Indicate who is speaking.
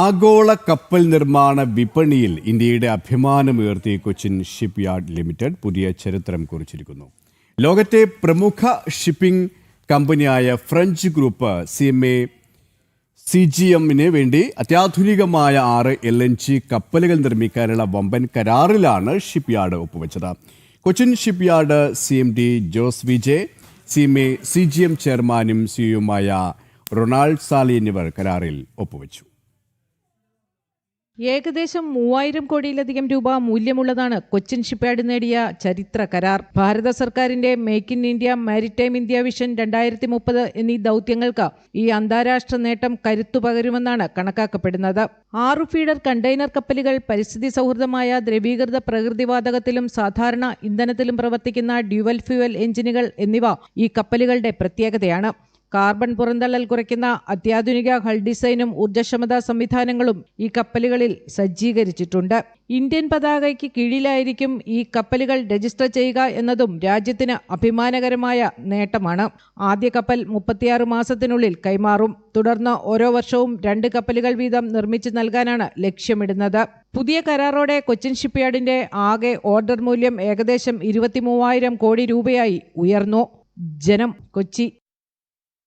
Speaker 1: ആഗോള കപ്പൽ നിർമ്മാണ വിപണിയിൽ ഇന്ത്യയുടെ അഭിമാനമുയർത്തി കൊച്ചിൻ ഷിപ്പ് യാർഡ് ലിമിറ്റഡ് പുതിയ ചരിത്രം കുറിച്ചിരിക്കുന്നു. ലോകത്തെ പ്രമുഖ ഷിപ്പിംഗ് കമ്പനിയായ French group C M A C G എമ്മിന് വേണ്ടി അത്യാധുനികമായ ആറ് എൽ എൻ ജി കപ്പലുകൾ നിർമ്മിക്കാനുള്ള വമ്പൻ കരാറിലാണ് ഷിപ്പ് യാർഡ് ഒപ്പുവെച്ചത്. Cochin shipyard C M D Jose Vijay C M A C G M ചെയർമാനും സിഇഒയുമായ റൊണാൾഡ് സാലി എന്നിവർ കരാറിൽ ഒപ്പുവെച്ചു.
Speaker 2: ഏകദേശം മൂവായിരം കോടിയിലധികം രൂപ മൂല്യമുള്ളതാണ് കൊച്ചിൻ ഷിപ്പ്യാർഡ് നേടിയ ചരിത്ര കരാർ. ഭാരത സർക്കാരിന്റെ make in India maritime India vision രണ്ടായിരത്തി മുപ്പത് എന്നീ ദൗത്യങ്ങൾക്ക് ഈ അന്താരാഷ്ട്ര നേട്ടം കരുത്തു പകരുമെന്നാണ് കണക്കാക്കപ്പെടുന്നത്. ആറു ഫീഡർ കണ്ടെയ്നർ കപ്പലുകൾ പരിസ്ഥിതി സൗഹൃദമായ ദ്രവീകൃത പ്രകൃതിവാതകത്തിലും സാധാരണ ഇന്ധനത്തിലും പ്രവർത്തിക്കുന്ന ഡ്യുവൽ ഫ്യൂവൽ എഞ്ചിനുകൾ എന്നിവ ഈ കപ്പലുകളുടെ പ്രത്യേകതയാണ്. കാർബൺ പുറന്തള്ളൽ കുറയ്ക്കുന്ന അത്യാധുനിക ഹൾ ഡിസൈനും ഊർജക്ഷമതാ സംവിധാനങ്ങളും ഈ കപ്പലുകളിൽ സജ്ജീകരിച്ചിട്ടുണ്ട്. ഇന്ത്യൻ പതാകയ്ക്ക് കീഴിലായിരിക്കും ഈ കപ്പലുകൾ രജിസ്റ്റർ ചെയ്യുക എന്നതും രാജ്യത്തിന് അഭിമാനകരമായ നേട്ടമാണ്. ആദ്യ കപ്പൽ മുപ്പത്തിയാറ് മാസത്തിനുള്ളിൽ കൈമാറും. തുടർന്ന് ഓരോ വർഷവും രണ്ട് കപ്പലുകൾ വീതം നിർമ്മിച്ച് നൽകാനാണ് ലക്ഷ്യമിടുന്നത്. പുതിയ കരാറോടെ കൊച്ചിൻ ഷിപ്പ്യാർഡിന്റെ ആകെ ഓർഡർ മൂല്യം ഏകദേശം ഇരുപത്തി മൂവായിരം കോടി രൂപയായി ഉയർന്നു. ജനം കൊച്ചി